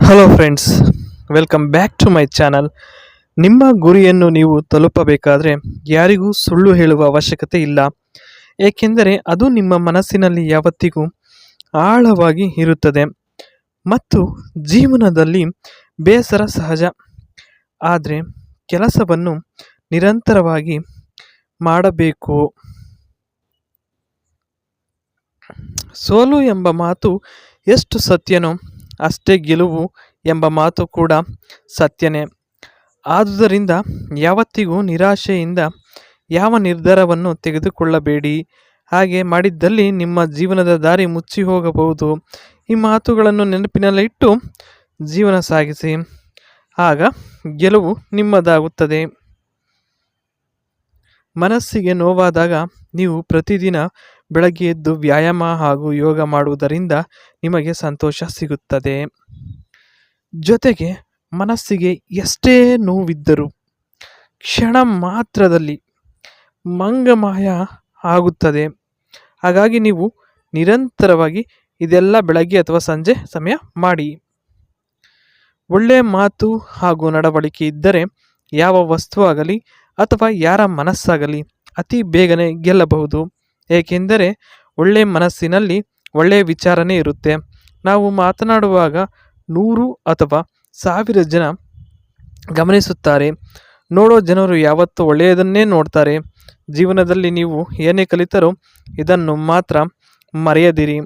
Hello friends welcome back to my channel ನಿಮ್ಮ ಗುರಿಯನ್ನು ನೀವು ತಲುಪಬೇಕಾದರೆ ಯಾರಿಗೂ ಸುಳ್ಳು ಹೇಳುವ ಅವಶ್ಯಕತೆ ಇಲ್ಲ. ಏಕೆಂದರೆ ಅದು ನಿಮ್ಮ ಮನಸ್ಸಿನಲ್ಲಿ ಯಾವತ್ತಿಗೂ ಆಳವಾಗಿ ಇರುತ್ತದೆ. ಮತ್ತು ಜೀವನದಲ್ಲಿ ಬೇಸರ ಸಹಜ. ಆದರೆ ಕೆಲಸವನ್ನು ನಿರಂತರವಾಗಿ ಮಾಡಬೇಕು. ಸೋಲು ಎಂಬ ಮಾತು ಎಷ್ಟು ಸತ್ಯನೋ ಅಷ್ಟೇ ಗೆಲುವು ಎಂಬ ಮಾತು ಕೂಡ ಸತ್ಯನೇ. ಆದುದರಿಂದ ಯಾವತ್ತಿಗೂ ನಿರಾಶೆಯಿಂದ ಯಾವ ನಿರ್ಧಾರವನ್ನು ತೆಗೆದುಕೊಳ್ಳಬೇಡಿ. ಹಾಗೆ ಮಾಡಿದ್ದಲ್ಲಿ ನಿಮ್ಮ ಜೀವನದ ದಾರಿ ಮುಚ್ಚಿ ಹೋಗಬಹುದು. ಈ ಮಾತುಗಳನ್ನು ನೆನಪಿನಲ್ಲಿಟ್ಟು ಜೀವನ ಸಾಗಿಸಿ. ಆಗ ಗೆಲುವು ನಿಮ್ಮದಾಗುತ್ತದೆ. ಮನಸ್ಸಿಗೆ ನೋವಾದಾಗ ನೀವು ಪ್ರತಿದಿನ ಬೆಳಗ್ಗೆ ಎದ್ದು ವ್ಯಾಯಾಮ ಹಾಗೂ ಯೋಗ ಮಾಡುವುದರಿಂದ ನಿಮಗೆ ಸಂತೋಷ ಸಿಗುತ್ತದೆ. ಜೊತೆಗೆ ಮನಸ್ಸಿಗೆ ಎಷ್ಟೇ ನೋವಿದ್ದರೂ ಕ್ಷಣ ಮಾತ್ರದಲ್ಲಿ ಮಂಗಮಾಯ ಆಗುತ್ತದೆ. ಹಾಗಾಗಿ ನೀವು ನಿರಂತರವಾಗಿ ಇದೆಲ್ಲ ಬೆಳಗ್ಗೆ ಅಥವಾ ಸಂಜೆ ಸಮಯ ಮಾಡಿ. ಒಳ್ಳೆಯ ಮಾತು ಹಾಗೂ ನಡವಳಿಕೆ ಇದ್ದರೆ ಯಾವ ವಸ್ತು ಆಗಲಿ ಅಥವಾ ಯಾರ ಮನಸ್ಸಾಗಲಿ ಅತಿ ಬೇಗನೆ ಗೆಲ್ಲಬಹುದು. ಏಕೆಂದರೆ ಒಳ್ಳೆಯ ಮನಸ್ಸಿನಲ್ಲಿ ಒಳ್ಳೆಯ ವಿಚಾರನೇ ಇರುತ್ತೆ. ನಾವು ಮಾತನಾಡುವಾಗ ನೂರು ಅಥವಾ ಸಾವಿರ ಜನ ಗಮನಿಸುತ್ತಾರೆ. ನೋಡೋ ಜನರು ಯಾವತ್ತೂ ಒಳ್ಳೆಯದನ್ನೇ ನೋಡ್ತಾರೆ. ಜೀವನದಲ್ಲಿ ನೀವು ಏನೇ ಕಲಿತರೂ ಇದನ್ನು ಮಾತ್ರ ಮರೆಯದಿರಿ.